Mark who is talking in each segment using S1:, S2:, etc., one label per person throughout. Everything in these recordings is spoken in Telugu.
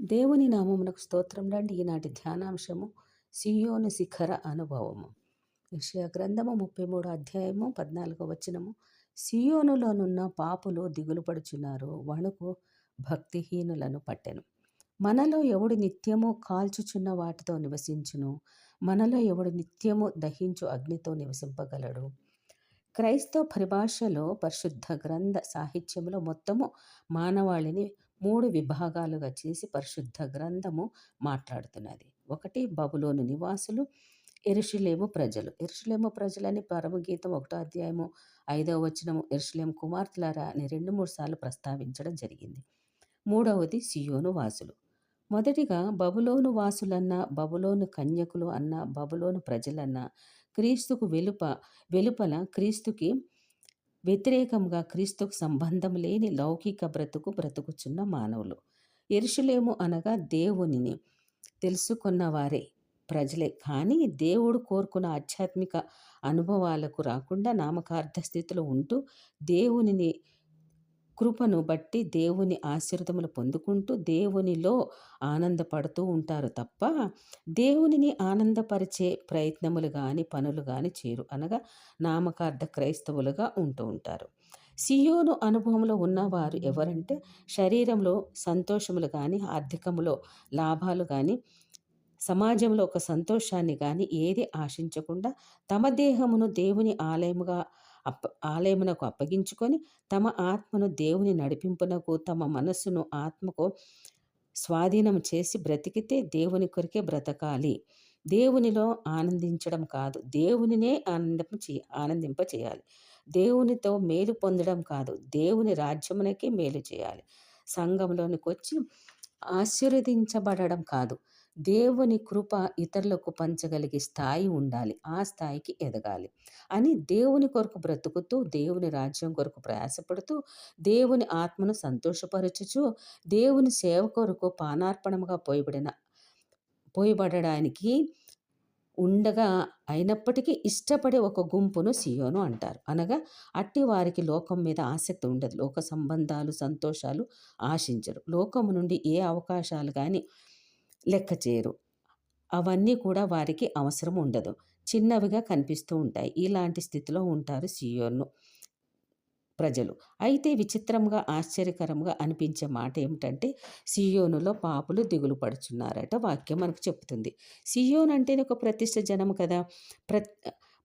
S1: దేవుని నామమునకు స్తోత్రం రండి ఈనాటి ధ్యానాంశము సియోను శిఖర అనుభవము. విషయ గ్రంథము ముప్పై మూడు అధ్యాయము పద్నాలుగో వచనము. సియోనులోనున్న పాపులు దిగులు పడుచున్నారు వణుకు భక్తిహీనులను పట్టెను. మనలో ఎవడు నిత్యము కాల్చుచున్న వాటితో నివసించును? మనలో ఎవడు నిత్యము దహించు అగ్నితో నివసింపగలడు? క్రైస్తవ పరిభాషలో పరిశుద్ధ గ్రంథ సాహిత్యంలో మొత్తము మానవాళిని మూడు విభాగాలుగా చేసి పరిశుద్ధ గ్రంథము మాట్లాడుతున్నది. ఒకటి బబులోని నివాసులు ఎరుషులేము ప్రజలు. ఎరుషులేము ప్రజలని పరమగీతం ఒకటో అధ్యాయము ఐదవ వచనము ఎరుషులేము కుమార్తెలారా అని రెండు మూడు సార్లు ప్రస్తావించడం జరిగింది. మూడవది సియోను వాసులు. మొదటిగా బబులోను వాసులన్న బబులోను కన్యకులు అన్న బబులోను ప్రజలన్న క్రీస్తుకు వెలుప వెలుపల క్రీస్తుకి వ్యతిరేకంగా క్రీస్తుకు సంబంధం లేని లౌకిక బ్రతుకు బ్రతుకుచున్న మానవులు. ఎరుషులేము అనగా దేవునిని. తెలుసుకున్నవారే ప్రజలే. కానీ దేవుడు కోరుకున్న ఆధ్యాత్మిక అనుభవాలకు రాకుండా నామకార్థ స్థితిలో ఉంటూ దేవునిని కృపను బట్టి దేవుని ఆశీర్వదములు పొందుకుంటూ దేవునిలో ఆనందపడుతూ ఉంటారు తప్ప దేవునిని ఆనందపరిచే ప్రయత్నములు కానీ పనులు కానీ చేరు అనగా నామకార్థ క్రైస్తవులుగా ఉంటూ ఉంటారు. సియోను అనుభవంలో ఉన్నవారు ఎవరంటే శరీరంలో సంతోషములు కానీ ఆర్థికములో లాభాలు కానీ సమాజంలో ఒక సంతోషాన్ని కానీ ఏది ఆశించకుండా తమ దేహమును దేవుని ఆలయముగా అప్ప ఆలయమునకు అప్పగించుకొని తమ ఆత్మను దేవుని నడిపింపునకు తమ మనస్సును ఆత్మకు స్వాధీనం చేసి బ్రతికితే దేవుని కొరికే బ్రతకాలి. దేవునిలో ఆనందించడం కాదు. దేవునినే ఆనందం చే ఆనందింప చేయాలి. దేవునితో మేలు పొందడం కాదు. దేవుని రాజ్యమునకే మేలు చేయాలి. సంఘంలోనికి వచ్చి ఆశీర్వదించబడడం కాదు. దేవుని కృప ఇతరులకు పంచగలిగే స్థాయి ఉండాలి. ఆ స్థాయికి ఎదగాలి. అని దేవుని కొరకు బ్రతుకుతూ దేవుని రాజ్యం కొరకు ప్రయాసపడుతూ దేవుని ఆత్మను సంతోషపరచుచు దేవుని సేవ కొరకు పానార్పణముగా పోయబడిన పోయబడడానికి ఉండగా అయినప్పటికీ ఇష్టపడే ఒక గుంపును సియోను అంటారు. అనగా అట్టి వారికి లోకం మీద ఆసక్తి ఉండదు. లోక సంబంధాలు సంతోషాలు ఆశించరు. లోకము నుండి ఏ అవకాశాలు కానీ లెక్క చేయరు. అవన్నీ కూడా వారికి అవసరం ఉండదు. చిన్నవిగా కనిపిస్తూ ఉంటాయి. ఇలాంటి స్థితిలో ఉంటారు సియోను ప్రజలు. అయితే విచిత్రంగా ఆశ్చర్యకరంగా అనిపించే మాట ఏమిటంటే సియోనులో పాపులు దిగులు పడుచున్నారట వాక్యం మనకు చెప్తుంది. సియోన్ అంటేనే ఒక ప్రతిష్ట జనము కదా. ప్ర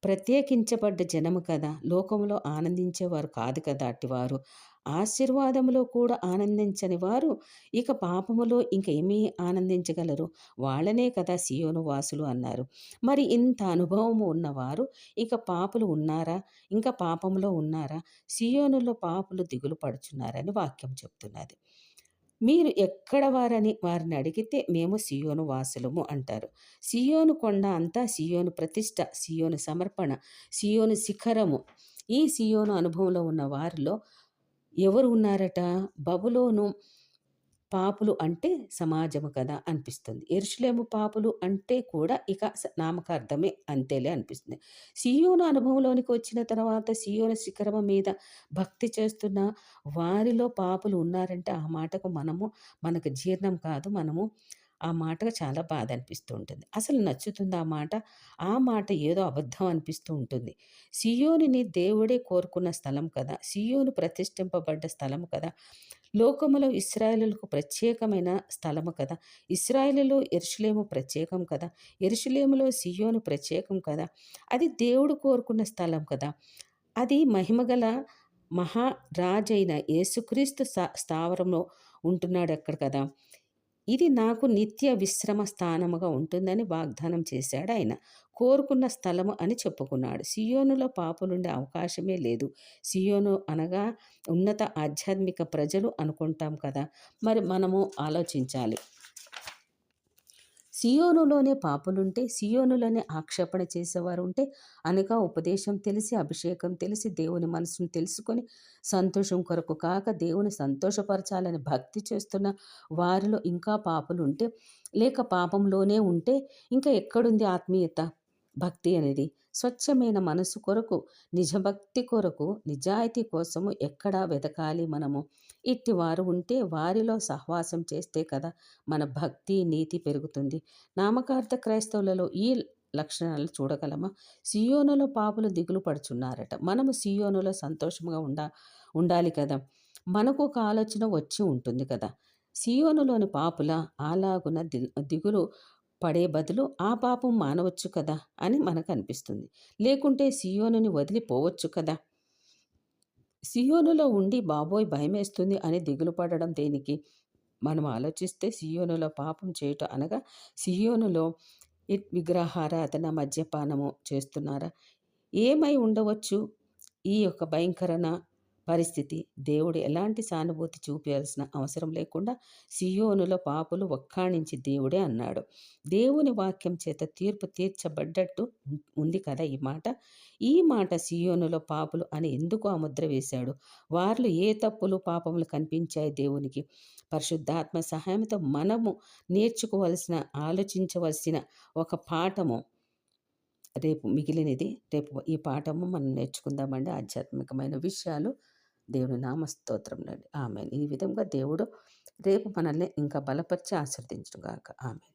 S1: ప్రత్యేకించబడ్డ జనము కదా. లోకంలో ఆనందించేవారు కాదు కదా అట్టివారు. ఆశీర్వాదములో కూడా ఆనందించని వారు ఇక పాపములో ఇంకేమీ ఆనందించగలరు. వాళ్ళనే కదా సియోను వాసులు అన్నారు. మరి ఇంత అనుభవము ఉన్నవారు ఇక పాపులు ఉన్నారా? ఇంకా పాపంలో ఉన్నారా? సియోనులో పాపులు దిగులు పడుచున్నారని వాక్యం చెప్తున్నది. మీరు ఎక్కడ వారని వారిని అడిగితే మేము సియోను వాసులము అంటారు. సియోను కొండ అంతా సియోను ప్రతిష్ట సియోను సమర్పణ సియోను శిఖరము. ఈ సియోను అనుభవంలో ఉన్న వారిలో ఎవరు ఉన్నారట? బబులోను పాపులు అంటే సమాజము కదా అనిపిస్తుంది. ఎరుషులేము పాపులు అంటే కూడా ఇక నామకార్థమే అంతేలే అనిపిస్తుంది. సియోను అనుభవంలోనికి వచ్చిన తర్వాత సియోను శిఖరము మీద భక్తి చేస్తున్న వారిలో పాపులు ఉన్నారంటే ఆ మాటకు మనము మనకు జీర్ణం కాదు. మనము ఆ మాటకు చాలా బాధ అనిపిస్తూ ఉంటుంది అసలు నచ్చుతుంది ఆ మాట? ఆ మాట ఏదో అబద్ధం అనిపిస్తూ ఉంటుంది. సియోనిని దేవుడే కోరుకున్న స్థలం కదా? సియోను ప్రతిష్ఠింపబడ్డ స్థలం కదా? లోకములో ఇస్రాయలులకు ప్రత్యేకమైన స్థలము కదా? ఇస్రాయలులో ఎరుషులేము ప్రత్యేకం కదా? ఎరుషులేములో సియోను ప్రత్యేకం కదా? అది దేవుడు కోరుకున్న స్థలం కదా? అది మహిమగల మహారాజైన యేసుక్రీస్తు స్థావరంలో ఉంటున్నాడు అక్కడ కదా? ఇది నాకు నిత్య విశ్రమ స్థానముగా ఉంటుందని వాగ్దానం చేశాడు ఆయన. కోరుకున్న స్థలము అని చెప్పుకున్నాడు. సియోనులో పాపులుండే అవకాశమే లేదు. సియోను అనగా ఉన్నత ఆధ్యాత్మిక ప్రజలు అనుకుంటాం కదా. మరి మనము ఆలోచించాలి. సియోనులోనే పాపులుంటే సియోనులోనే ఆక్షేపణ చేసేవారు ఉంటే అనగా ఉపదేశం తెలిసి అభిషేకం తెలిసి దేవుని మనసును తెలుసుకొని సంతోషం కొరకు కాక దేవుని సంతోషపరచాలని భక్తి చేస్తున్న వారిలో ఇంకా పాపులు ఉంటే లేక పాపంలోనే ఉంటే ఇంకా ఎక్కడుంది ఆత్మీయత? భక్తి అనేది స్వచ్ఛమైన మనసు కొరకు నిజభక్తి కొరకు నిజాయితీ కోసము ఎక్కడా వెతకాలి మనము. ఇట్టి వారు ఉంటే వారిలో సహవాసం చేస్తే కదా మన భక్తి నీతి పెరుగుతుంది. నామకార్థ క్రైస్తవులలో ఈ లక్షణాలు చూడగలమా? సియోనులో పాపులు దిగులు పడుచున్నారట. మనము సియోనులో సంతోషంగా ఉండా ఉండాలి కదా. మనకు ఒక ఆలోచన వచ్చి ఉంటుంది కదా. సియోనులోని పాపుల అలాగున దిగులు పడే బదులు ఆ పాపం మానవచ్చు కదా అని మనకు అనిపిస్తుంది లేకుంటే సియోనుని వదిలిపోవచ్చు కదా. సియోనులో ఉండి బాబోయ్ భయమేస్తుంది అని దిగులు పడడం దేనికి? మనం ఆలోచిస్తే సియోనులో పాపం చేయటం అనగా సియోనులో విగ్రహారాధన మద్యపానము చేస్తున్నారా? ఏమై ఉండవచ్చు? ఈ యొక్క భయంకరణ పరిస్థితి. దేవుడు ఎలాంటి సానుభూతి చూపించాల్సిన అవసరం లేకుండా సియోనుల పాపులు ఒక్కాణించి దేవుడే అన్నాడు. దేవుని వాక్యం చేత తీర్పు తీర్చబడ్డట్టు ఉంది కదా ఈ మాట? ఈ మాట సియోనుల పాపులు అని ఎందుకు ఆ ముద్ర వేశాడు? వారిలో ఏ తప్పులు పాపములు కనిపించాయి దేవునికి? పరిశుద్ధాత్మ సహాయంతో మనము నేర్చుకోవలసిన ఆలోచించవలసిన ఒక పాఠము. రేపు మిగిలినది రేపు ఈ పాఠము మనం నేర్చుకుందామండి. ఆధ్యాత్మికమైన విషయాలు దేవుని నామస్తోత్రంలో ఆమె ఈ విధంగా దేవుడు రేపు మనల్ని ఇంకా బలపరిచి ఆశ్రదించుగాక ఆమె